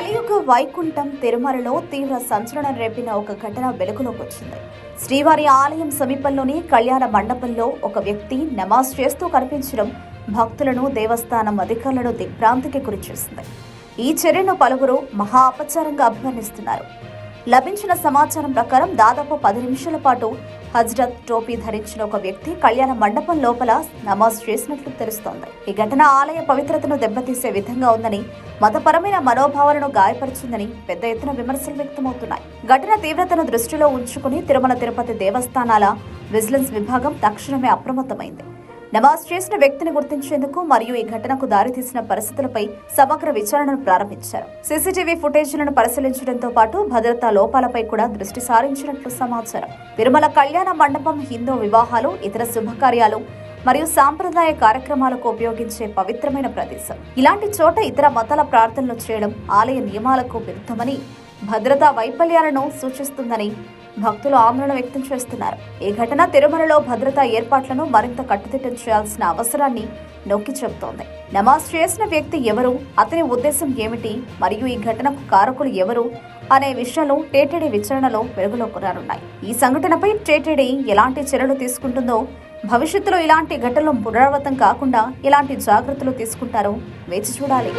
కలియుగ వైకుంఠం తిరుమలలో తీవ్ర సంచలనం రేపిన ఒక ఘటన వెలుగులోకి వచ్చింది. శ్రీవారి ఆలయం సమీపంలోని కళ్యాణ మండపంలో ఒక వ్యక్తి నమాజ్ చేస్తూ కనిపించడం భక్తులను దేవస్థానం అధికారులను దిగ్భ్రాంతికి గురిచేసింది. ఈ చర్యను పలువురు మహా అపచారంగా అభివర్ణిస్తున్నారు. లభించిన సమాచారం ప్రకారం దాదాపు పది నిమిషాల పాటు హజ్రత్ టోపీ ధరించిన ఒక వ్యక్తి కళ్యాణ మండపం లోపల నమాజ్ చేసినట్లు తెలుస్తోంది. ఈ ఘటన ఆలయ పవిత్రతను దెబ్బతీసే విధంగా ఉందని మతపరమైన మనోభావాలను గాయపరిచిందని పెద్ద ఎత్తున విమర్శలు వ్యక్తమవుతున్నాయి. ఘటన తీవ్రతను దృష్టిలో ఉంచుకుని తిరుమల తిరుపతి దేవస్థానాల విజిలెన్స్ విభాగం తక్షణమే అప్రమత్తమైంది. నమాజ్ చేసిన వ్యక్తిని గుర్తించేందుకు మరియు ఈ ఘటనకు దారితీసిన పరిస్థితులపై సమగ్ర విచారణను ప్రారంభించారు. సీసీటీవీ ఫుటేజ్లను పరిశీలించడంతో పాటు భద్రతా లోపాలపై కూడా దృష్టి సారించినట్లు సమాచారం. తిరుమల కళ్యాణ మండపం హిందూ వివాహాలు ఇతర శుభకార్యాలు మరియు సాంప్రదాయ కార్యక్రమాలకు ఉపయోగించే పవిత్రమైన ప్రదేశం. ఇలాంటి చోట ఇతర మతాల ప్రార్థనలు చేయడం ఆలయ నియమాలకు విరుద్ధమని భద్రతా వైఫల్యాలను సూచిస్తుందని భక్తులు ఆందోళన వ్యక్తం చేస్తున్నారు. ఈ ఘటన తిరుమలలో భద్రతా ఏర్పాట్లను మరింత కట్టుదిట్టం చేయాల్సిన అవసరాన్ని నొక్కి చెబుతోంది. నమాజ్ చేసిన వ్యక్తి ఎవరు? అతని ఉద్దేశం ఏమిటి? మరియు ఈ ఘటనకు కారకులు ఎవరు? అనే విషయాలు టీటీడీ విచారణలో వెలుగులోకి రానున్నాయి ఈ సంఘటనపై టీటీడీ ఎలాంటి చర్యలు తీసుకుంటుందో భవిష్యత్తులో ఇలాంటి ఘటనలు పునరావృతం కాకుండా ఎలాంటి జాగ్రత్తలు తీసుకుంటారో వేచి చూడాలి.